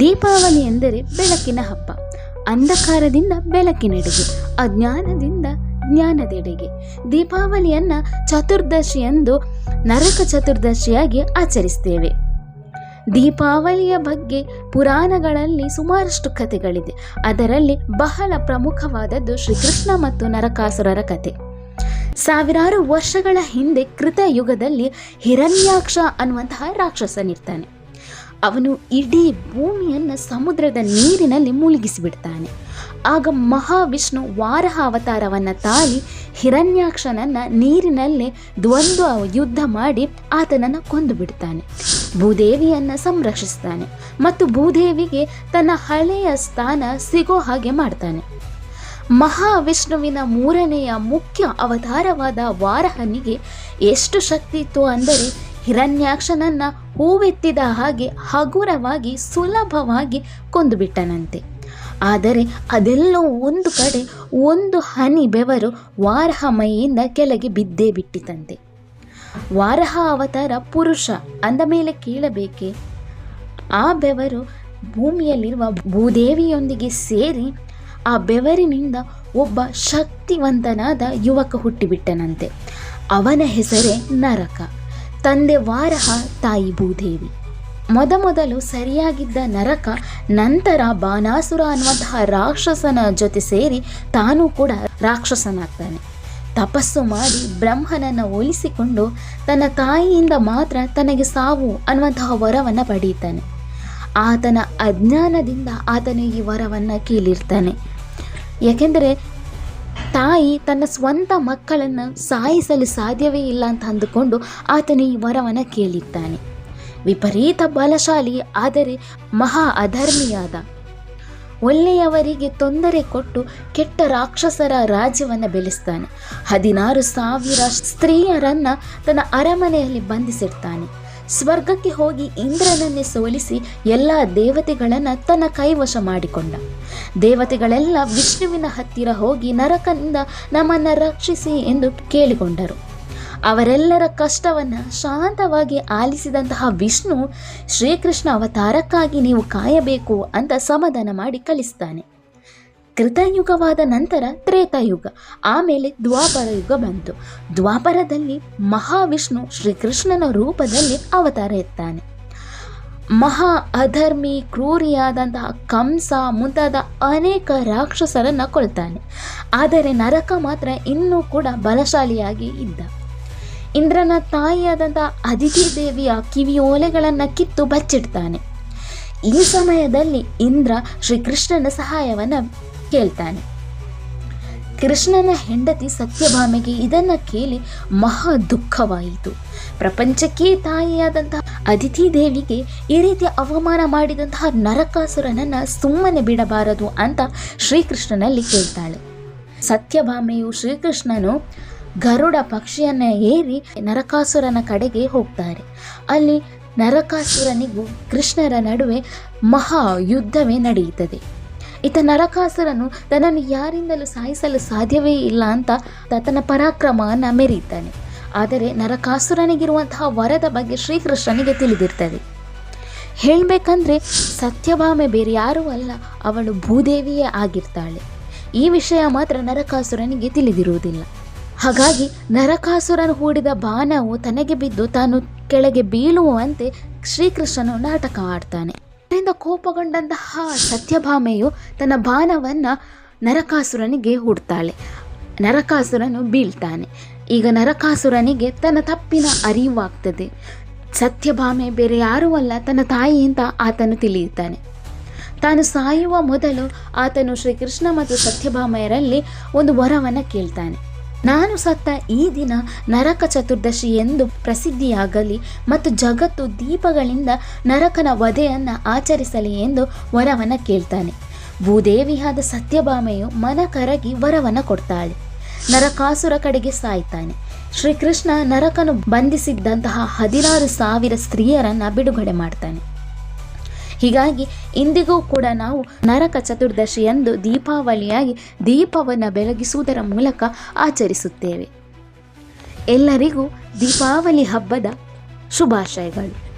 ದೀಪಾವಳಿ ಎಂದರೆ ಬೆಳಕಿನ ಹಬ್ಬ, ಅಂಧಕಾರದಿಂದ ಬೆಳಕಿನೆಡೆಗೆ, ಅಜ್ಞಾನದಿಂದ ಜ್ಞಾನದೆಡೆಗೆ. ದೀಪಾವಳಿಯನ್ನ ಚತುರ್ದಶಿಯಂದು ನರಕ ಚತುರ್ದಶಿಯಾಗಿ ಆಚರಿಸ್ತೇವೆ. ದೀಪಾವಳಿಯ ಬಗ್ಗೆ ಪುರಾಣಗಳಲ್ಲಿ ಸುಮಾರಷ್ಟು ಕಥೆಗಳಿದೆ. ಅದರಲ್ಲಿ ಬಹಳ ಪ್ರಮುಖವಾದದ್ದು ಶ್ರೀಕೃಷ್ಣ ಮತ್ತು ನರಕಾಸುರರ ಕಥೆ. ಸಾವಿರಾರು ವರ್ಷಗಳ ಹಿಂದೆ ಕೃತ ಯುಗದಲ್ಲಿ ಹಿರಣ್ಯಾಕ್ಷ ಅನ್ನುವಂತಹ ರಾಕ್ಷಸನಿರ್ತಾನೆ. ಅವನು ಇಡೀ ಭೂಮಿಯನ್ನು ಸಮುದ್ರದ ನೀರಿನಲ್ಲಿ ಮುಳುಗಿಸಿಬಿಡ್ತಾನೆ. ಆಗ ಮಹಾವಿಷ್ಣು ವಾರಹ ಅವತಾರವನ್ನು ತಾಳಿ ಹಿರಣ್ಯಾಕ್ಷನನ್ನು ನೀರಿನಲ್ಲೇ ದ್ವಂದ್ವ ಯುದ್ಧ ಮಾಡಿ ಆತನನ್ನು ಕೊಂದು ಬಿಡ್ತಾನೆ ಭೂದೇವಿಯನ್ನು ಸಂರಕ್ಷಿಸ್ತಾನೆ ಮತ್ತು ಭೂದೇವಿಗೆ ತನ್ನ ಹಳೆಯ ಸ್ಥಾನ ಸಿಗೋ ಹಾಗೆ ಮಾಡ್ತಾನೆ. ಮಹಾವಿಷ್ಣುವಿನ ಮೂರನೆಯ ಮುಖ್ಯ ಅವತಾರವಾದ ವಾರಹನಿಗೆ ಎಷ್ಟು ಶಕ್ತಿ ಇತ್ತು ಅಂದರೆ ಹಿರಣ್ಯಾಕ್ಷನನ್ನ ಹೂವೆತ್ತಿದ ಹಾಗೆ ಹಗುರವಾಗಿ ಸುಲಭವಾಗಿ ಕೊಂದುಬಿಟ್ಟನಂತೆ. ಆದರೆ ಅದೆಲ್ಲೋ ಒಂದು ಕಡೆ ಒಂದು ಹನಿ ಬೆವರು ವಾರಹ ಮೈಯಿಂದ ಕೆಳಗೆ ಬಿದ್ದೇ ಬಿಟ್ಟಿತಂತೆ. ವಾರಹ ಅವತಾರ ಪುರುಷ, ಅಂದ ಮೇಲೆ ಕೇಳಬೇಕೆ? ಆ ಬೆವರು ಭೂಮಿಯಲ್ಲಿರುವ ಭೂದೇವಿಯೊಂದಿಗೆ ಸೇರಿ ಆ ಬೆವರಿನಿಂದ ಒಬ್ಬ ಶಕ್ತಿವಂತನಾದ ಯುವಕ ಹುಟ್ಟಿಬಿಟ್ಟನಂತೆ. ಅವನ ಹೆಸರೇ ನರಕ. ತಂದೆ ವಾರಹ ತಾಯಿ ಭೂದೇವಿ. ಮೊದಮೊದಲು ಸರಿಯಾಗಿದ್ದ ನರಕ ನಂತರ ಬಾನಾಸುರ ಅನ್ನುವಂತಹ ರಾಕ್ಷಸನ ಜೊತೆ ಸೇರಿ ತಾನೂ ಕೂಡ ರಾಕ್ಷಸನಾಗ್ತಾನೆ. ತಪಸ್ಸು ಮಾಡಿ ಬ್ರಹ್ಮನನ್ನು ಒಲಿಸಿಕೊಂಡು ತನ್ನ ತಾಯಿಯಿಂದ ಮಾತ್ರ ತನಗೆ ಸಾವು ಅನ್ನುವಂತಹ ವರವನ್ನು ಪಡೆಯುತ್ತಾನೆ. ಆತನ ಅಜ್ಞಾನದಿಂದ ಆತನು ಈ ವರವನ್ನು ಕೀಳಿರ್ತಾನೆ ಯಾಕೆಂದರೆ ತಾಯಿ ತನ್ನ ಸ್ವಂತ ಮಕ್ಕಳನ್ನು ಸಾಯಿಸಲು ಸಾಧ್ಯವೇ ಇಲ್ಲ ಅಂತ ಅಂದುಕೊಂಡು ಆತನು ಈ ವರವನ್ನು ಕೇಳಿದ್ದಾನೆ. ವಿಪರೀತ ಬಲಶಾಲಿ, ಆದರೆ ಮಹಾ ಅಧರ್ಮಿಯಾದ. ಒಳ್ಳೆಯವರಿಗೆ ತೊಂದರೆ ಕೊಟ್ಟು ಕೆಟ್ಟ ರಾಕ್ಷಸರ ರಾಜ್ಯವನ್ನು ಬೆಳೆಸ್ತಾನೆ. ಹದಿನಾರು ಸಾವಿರ ಸ್ತ್ರೀಯರನ್ನು ತನ್ನ ಅರಮನೆಯಲ್ಲಿ ಬಂಧಿಸಿರ್ತಾನೆ. ಸ್ವರ್ಗಕ್ಕೆ ಹೋಗಿ ಇಂದ್ರನನ್ನೇ ಸೋಲಿಸಿ ಎಲ್ಲ ದೇವತೆಗಳನ್ನು ತನ್ನ ಕೈವಶ ಮಾಡಿಕೊಂಡ. ದೇವತೆಗಳೆಲ್ಲ ವಿಷ್ಣುವಿನ ಹತ್ತಿರ ಹೋಗಿ ನರಕನಿಂದ ನಮ್ಮನ್ನು ರಕ್ಷಿಸಿ ಎಂದು ಕೇಳಿಕೊಂಡರು. ಅವರೆಲ್ಲರ ಕಷ್ಟವನ್ನು ಶಾಂತವಾಗಿ ಆಲಿಸಿದಂತಹ ವಿಷ್ಣು ಶ್ರೀಕೃಷ್ಣ ಅವತಾರಕ್ಕಾಗಿ ನೀವು ಕಾಯಬೇಕು ಅಂತ ಸಮಾಧಾನ ಮಾಡಿ ಕಳಿಸ್ತಾನೆ ಕೃತಯುಗವಾದ ನಂತರ ತ್ರೇತಾಯುಗ, ಆಮೇಲೆ ದ್ವಾಪರ ಯುಗ ಬಂತು. ದ್ವಾಪರದಲ್ಲಿ ಮಹಾವಿಷ್ಣು ಶ್ರೀಕೃಷ್ಣನ ರೂಪದಲ್ಲಿ ಅವತಾರ ಎತ್ತಾನೆ. ಮಹಾ ಅಧರ್ಮಿ, ಕ್ರೂರಿಯಾದಂತಹ ಕಂಸ ಮುಂತಾದ ಅನೇಕ ರಾಕ್ಷಸರನ್ನು ಕೊಳ್ತಾನೆ ಆದರೆ ನರಕ ಮಾತ್ರ ಇನ್ನೂ ಕೂಡ ಬಲಶಾಲಿಯಾಗಿ ಇದ್ದ. ಇಂದ್ರನ ತಾಯಿಯಾದಂತಹ ಅದಿತಿ ದೇವಿಯ ಕಿವಿಯೋಲೆಗಳನ್ನು ಕಿತ್ತು ಬಚ್ಚಿಡ್ತಾನೆ. ಈ ಸಮಯದಲ್ಲಿ ಇಂದ್ರ ಶ್ರೀಕೃಷ್ಣನ ಸಹಾಯವನ್ನು ಕೇಳ್ತಾನೆ. ಕೃಷ್ಣನ ಹೆಂಡತಿ ಸತ್ಯಭಾಮೆಗೆ ಇದನ್ನು ಕೇಳಿ ಮಹಾ ದುಃಖವಾಯಿತು. ಪ್ರಪಂಚಕ್ಕೆ ತಾಯಿಯಾದಂತಹ ಅದಿತಿ ದೇವಿಗೆ ಈ ರೀತಿ ಅವಮಾನ ಮಾಡಿದಂತಹ ನರಕಾಸುರನನ್ನು ಸುಮ್ಮನೆ ಬಿಡಬಾರದು ಅಂತ ಶ್ರೀಕೃಷ್ಣನಲ್ಲಿ ಕೇಳ್ತಾಳೆ. ಸತ್ಯಭಾಮೆಯು ಶ್ರೀಕೃಷ್ಣನು ಗರುಡ ಪಕ್ಷಿಯನ್ನು ಏರಿ ನರಕಾಸುರನ ಕಡೆಗೆ ಹೋಗ್ತಾರೆ. ಅಲ್ಲಿ ನರಕಾಸುರನಿಗೂ ಕೃಷ್ಣರ ನಡುವೆ ಮಹಾ ಯುದ್ಧವೇ ನಡೆಯುತ್ತದೆ. ಈತ ನರಕಾಸುರನು ತನ್ನನ್ನು ಯಾರಿಂದಲೂ ಸಾಯಿಸಲು ಸಾಧ್ಯವೇ ಇಲ್ಲ ಅಂತ ತನ್ನ ಪರಾಕ್ರಮವನ್ನು ಮೆರೆಯುತ್ತಾನೆ ಆದರೆ ನರಕಾಸುರನಿಗಿರುವಂತಹ ವರದ ಬಗ್ಗೆ ಶ್ರೀಕೃಷ್ಣನಿಗೆ ತಿಳಿದಿರ್ತದೆ. ಹೇಳಬೇಕಂದ್ರೆ ಸತ್ಯಭಾಮೆ ಬೇರೆ ಯಾರೂ ಅಲ್ಲ, ಅವಳು ಭೂದೇವಿಯೇ ಆಗಿರ್ತಾಳೆ. ಈ ವಿಷಯ ಮಾತ್ರ ನರಕಾಸುರನಿಗೆ ತಿಳಿದಿರುವುದಿಲ್ಲ. ಹಾಗಾಗಿ ನರಕಾಸುರನು ಹೂಡಿದ ಬಾಣವು ತನಗೆ ಬಿದ್ದು ತಾನು ಕೆಳಗೆ ಬೀಳುವಂತೆ ಶ್ರೀಕೃಷ್ಣನು ನಾಟಕ ಆಡ್ತಾನೆ. ಅದರಿಂದ ಕೋಪಗೊಂಡಂತಹ ಸತ್ಯಭಾಮೆಯು ತನ್ನ ಬಾಣವನ್ನು ನರಕಾಸುರನಿಗೆ ಹುಡ್ತಾಳೆ. ನರಕಾಸುರನು ಬೀಳ್ತಾನೆ. ಈಗ ನರಕಾಸುರನಿಗೆ ತನ್ನ ತಪ್ಪಿನ ಅರಿವಾಗ್ತದೆ. ಸತ್ಯಭಾಮೆ ಬೇರೆ ಯಾರೂ ಅಲ್ಲ, ತನ್ನ ತಾಯಿ ಅಂತ ಆತನು ತಿಳಿಯುತ್ತಾನೆ. ತಾನು ಸಾಯುವ ಮೊದಲು ಆತನು ಶ್ರೀಕೃಷ್ಣ ಮತ್ತು ಸತ್ಯಭಾಮೆಯರಲ್ಲಿ ಒಂದು ವರವನ್ನು ಕೇಳ್ತಾನೆ. ನಾನು ಸತ್ತ ಈ ದಿನ ನರಕ ಚತುರ್ದಶಿ ಎಂದು ಪ್ರಸಿದ್ಧಿಯಾಗಲಿ ಮತ್ತು ಜಗತ್ತು ದೀಪಗಳಿಂದ ನರಕನ ವಧೆಯನ್ನು ಆಚರಿಸಲಿ ಎಂದು ವರವನ್ನು ಕೇಳ್ತಾನೆ. ಭೂದೇವಿಯಾದ ಸತ್ಯಭಾಮೆಯು ಮನ ಕರಗಿ ವರವನ್ನು ಕೊಡ್ತಾಳೆ. ನರಕಾಸುರ ಕಡೆಗೆ ಸಾಯ್ತಾನೆ. ಶ್ರೀಕೃಷ್ಣ ನರಕನು ಬಂಧಿಸಿದ್ದಂತಹ ಹದಿನಾರು ಸಾವಿರ ಸ್ತ್ರೀಯರನ್ನು ಬಿಡುಗಡೆ ಮಾಡ್ತಾನೆ. ಹೀಗಾಗಿ ಇಂದಿಗೂ ಕೂಡ ನಾವು ನರಕ ಚತುರ್ದಶಿಯಂದು ದೀಪಾವಳಿಯಾಗಿ ದೀಪವನ್ನು ಬೆಳಗಿಸುವುದರ ಮೂಲಕ ಆಚರಿಸುತ್ತೇವೆ. ಎಲ್ಲರಿಗೂ ದೀಪಾವಳಿ ಹಬ್ಬದ ಶುಭಾಶಯಗಳು.